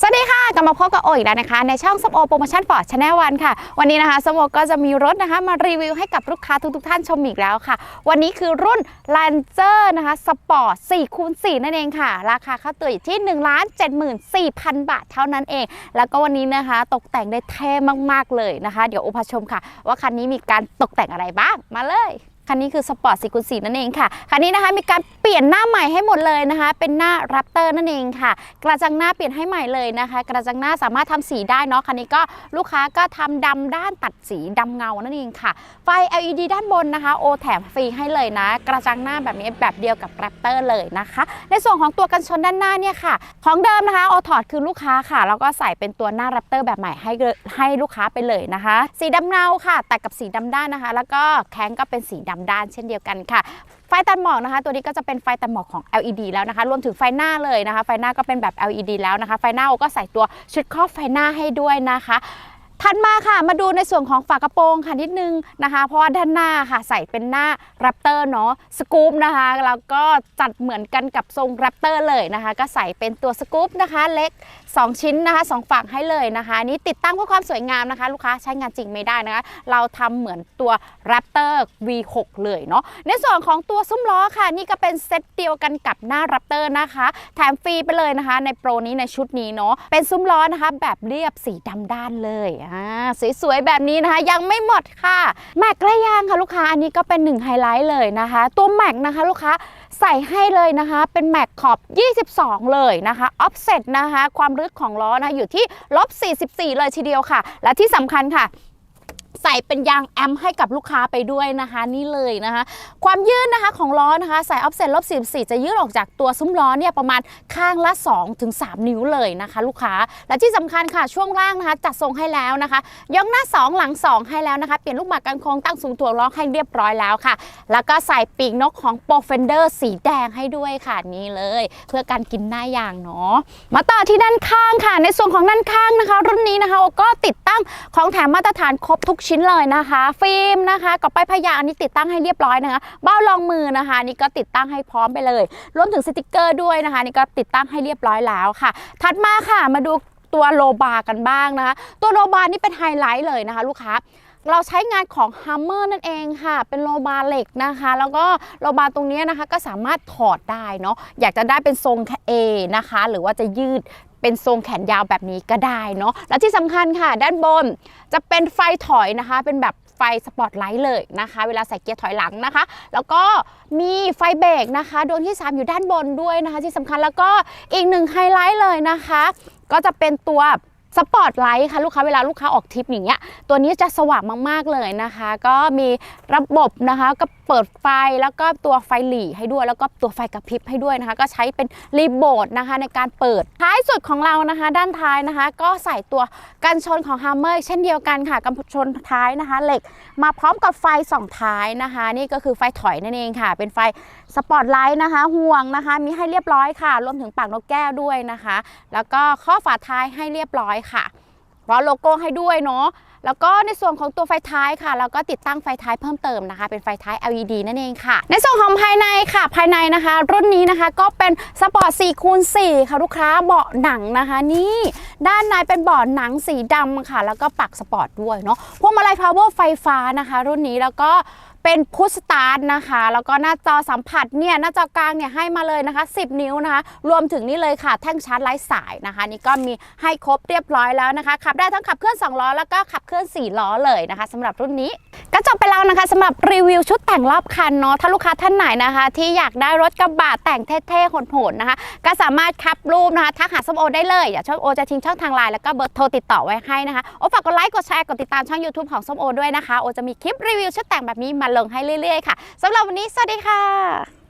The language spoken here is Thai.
สวัสดีค่ะ กลับมาพบกับโออีกแล้วนะคะ ในช่องสมโอโปรโมชั่นฟอร์ดชาแนลวันค่ะ วันนี้นะคะสมโอก็จะมีรถนะคะมารีวิวให้กับลูกค้าทุกๆ ท่านชมอีกแล้วค่ะ วันนี้คือรุ่น Lancer นะคะสปอร์ต4คูณ4นั่นเองค่ะ ราคาค่าตัวอยู่ที่ 1 7 4 0 0 0 บาทเท่านั้นเอง แล้วก็วันนี้นะคะตกแต่งได้เท่มากๆเลยนะคะ เดี๋ยวโอพาชมค่ะ ว่าคันนี้มีการตกแต่งอะไรบ้างมาเลย คันนี้คือสปอร์ต4คูณ4นั่นเองค่ะ คันนี้นะคะมีการเปลี่ยนหน้าใหม่ให้หมดเลยนะคะ เป็นหน้า Raptor นั่นเองค่ะ กระจังหน้าเปลี่ยนให้ใหม่เลยนะคะ กระจังหน้าสามารถทำสีได้เนาะ คันนี้ก็ลูกค้าก็ทำดำด้านตัดสีดำเงานั่นเองค่ะ ไฟ LED ด้านบนนะคะ โอแถมฟรีให้เลยนะ กระจังหน้าแบบนี้แบบเดียวกับ Raptor เลยนะคะ ในส่วนของตัวกันชนด้านหน้าเนี่ยค่ะ ของเดิมนะคะโอถอดคือลูกค้าค่ะ แล้วก็ใส่เป็นตัวหน้า Raptor แบบใหม่ให้ให้ลูกค้าไปเลยนะคะ สีดำเงาค่ะ แต่กับสีดำด้านนะคะ แล้วก็แข้งก็เป็นสีดำด้านเช่นเดียวกันค่ะ ไฟตัดหมอกนะคะ ตัวนี้ก็จะเป็นไฟตัดหมอกของ LED แล้วนะคะ รวมถึงไฟหน้าเลยนะคะ ไฟหน้าก็เป็นแบบ LED แล้วนะคะ ไฟหน้าก็ใส่ตัวชุดครอบไฟหน้าให้ด้วยนะคะ ถัดมาค่ะมาดูในส่วนของฝากระโปรงค่ะนิดนึงนะคะ เพราะว่าด้านหน้าค่ะใส่เป็นหน้าแรปเตอร์เนาะสกู๊ปนะคะแล้วก็จัดเหมือนกันกับทรงแรปเตอร์เลยนะคะ ก็ใส่เป็นตัวสกู๊ปนะคะ เล็ก 2 ชิ้นนะคะสองฝั่งให้เลยนะคะนี้ติดตั้งเพื่อความสวยงามนะคะ ลูกค้าใช้งานจริงไม่ได้นะคะ เราทำเหมือนตัว Raptor V6 เลยเนาะในส่วนของตัวซุ้มล้อค่ะ นี่ก็เป็นเซตเดียวกันกับหน้า Raptor นะคะ แถมฟรีไปเลยนะคะ ในโปรนี้ในชุดนี้เนาะเป็นซุ้มล้อนะคะ แบบเรียบสีดำด้านเลยอ่าสวยๆแบบนี้นะคะ ยังไม่หมดค่ะแม็กและยางค่ะลูกค้าอันนี้ก็เป็นหนึ่งไฮไลท์เลยนะคะ ตัวแม็กนะคะลูกค้าใส่ให้เลยนะคะ เป็นแม็กขอบ 22 เลยนะคะออฟเซ็ตนะคะ ความลึกของล้อนะคะอยู่ที่ลบ44 เลยทีเดียวค่ะ และที่สำคัญค่ะ ใส่เป็นยางแอมให้กับลูกค้าไปด้วยนะคะนี่เลยนะคะ ความยืดนะคะของล้อนะคะใส่ออฟเซ็ตลบ44 จะยืดออกจากตัวซุ้มล้อเนี่ยประมาณข้างละ 2-3ถึง3นิ้วเลยนะคะ ลูกค้าและที่สำคัญค่ะช่วงล่างนะคะ จัดทรงให้แล้วนะคะย่องหน้า 2 หลัง 2 ให้แล้วนะคะเปลี่ยนลูกหมากกันโค้งตั้งสูงถ่วงล้อให้เรียบร้อยแล้วค่ะ แล้วก็ใส่ปีกนกของโปรเฟนเดอร์สีแดงให้ด้วยค่ะนี่เลย เพื่อการกินหน้ายางเนาะมาต่อที่ด้านข้างค่ะ ในส่วนของด้านข้างนะคะ รุ่นนี้นะคะก็ติดตั้งของแถมมาตรฐานครบทุกชิ้นเลยนะคะ ฟิล์มนะคะกับป้ายพยางอันนี้ติดตั้งให้เรียบร้อยนะคะเบ้ารองมือนะคะนี่ก็ติดตั้งให้พร้อมไปเลยรวมถึงสติกเกอร์ด้วยนะคะนี่ก็ติดตั้งให้เรียบร้อยแล้วค่ะ ถัดมาค่ะมาดูตัวโลบาร์กันบ้างนะคะ ตัวโลบานี่เป็นไฮไลท์เลยนะคะ ลูกค้าเราใช้งานของ Hammer นั่นเองค่ะ เป็นโลบาร์เหล็กนะคะ แล้วก็โลบาร์ตรงนี้นะคะก็สามารถถอดได้เนาะ อยากจะได้เป็นทรง A นะคะ หรือว่าจะยืด เป็นทรงแขนยาวแบบนี้ก็ได้เนาะและที่สำคัญค่ะ ด้านบนจะเป็นไฟถอยนะคะ เป็นแบบไฟสปอตไลท์เลยนะคะ เวลาใส่เกียร์ถอยหลังนะคะ แล้วก็มีไฟเบรกนะคะดวงที่ 3 อยู่ด้านบนด้วยนะคะ ที่สำคัญแล้วก็อีกหนึ่งไฮไลท์เลยนะคะ ก็จะเป็นตัว สปอตไลท์ค่ะลูกค้าเวลาลูกค้าออกทริปอย่างเงี้ยตัวนี้จะสว่างมากๆเลยนะคะ ก็มีระบบนะคะก็เปิดไฟแล้วก็ตัวไฟหลีให้ด้วย แล้วก็ตัวไฟกระพริบให้ด้วยนะคะ ก็ใช้เป็นรีโมทนะคะในการเปิดท้ายสุดของเรานะคะ ด้านท้ายนะคะ ก็ใส่ตัวกันชนของ h ฮมเมอร์เช่นเดียวกันค่ะกันชนท้ายนะคะ เหล็กมาพร้อมกับไฟสองท้ายนะคะ นี่ก็คือไฟถอยนั่นเองค่ะ เป็นไฟสปอตไลท์นะคะ ห่วงนะคะ มีให้เรียบร้อยค่ะรวมถึงปากนกแก้วด้วยนะคะ แล้วก็ข้อฝาท้ายให้เรียบร้อยค่ะวอลโลโก้ให้ด้วยเนาะแล้วก็ในส่วนของตัวไฟท้ายค่ะ เราก็ติดตั้งไฟท้ายเพิ่มเติมนะคะ เป็นไฟท้าย LED นั่นเองค่ะ ในส่วนของภายในค่ะ ภายในนะคะ รุ่นนี้นะคะก็เป็นสปอร์ต4คูณ4ค่ะลูกค้าเบาะหนังนะคะ นี่ด้านในเป็นเบาะหนังสีดำค่ะ แล้วก็ปักสปอร์ตด้วยเนาะพวงมาลัยพาวเวอร์ไฟฟ้านะคะ รุ่นนี้แล้วก็ เป็นพุสตาร์ทนะคะ แล้วก็หน้าจอสัมผัสเนี่ยหน้าจอกลางเนี่ยให้มาเลยนะคะ 10 นิ้วนะคะ รวมถึงนี่เลยค่ะ แท่งชาร์จไร้สายนะคะ นี่ก็มีให้ครบเรียบร้อยแล้วนะคะ ขับได้ทั้งขับเคลื่อน2ล้อแล้วก็ขับเคลื่อน4ล้อเลยนะคะสำหรับรุ่นนี้ ก็จบไปแล้วนะคะสำหรับรีวิวชุดแต่งรอบคันเนาะถ้าลูกค้าท่านไหนนะคะ ที่อยากได้รถกระบะแต่งเท่ๆโหดๆนะคะ ก็สามารถคับรูปนะคะทักหาส้มโอได้เลยอย่าช่อโอจะทิ้งช่องทางไลน์แล้วก็เบอร์โทรติดต่อไว้ให้นะคะโอฝากกดไลค์กดแชร์กดติดตามช่อง YouTube ของส้มโอด้วยนะคะโอจะมีคลิปรีวิวชุดแต่งแบบนี้มาลงให้เรื่อยๆค่ะสำหรับวันนี้สวัสดีค่ะ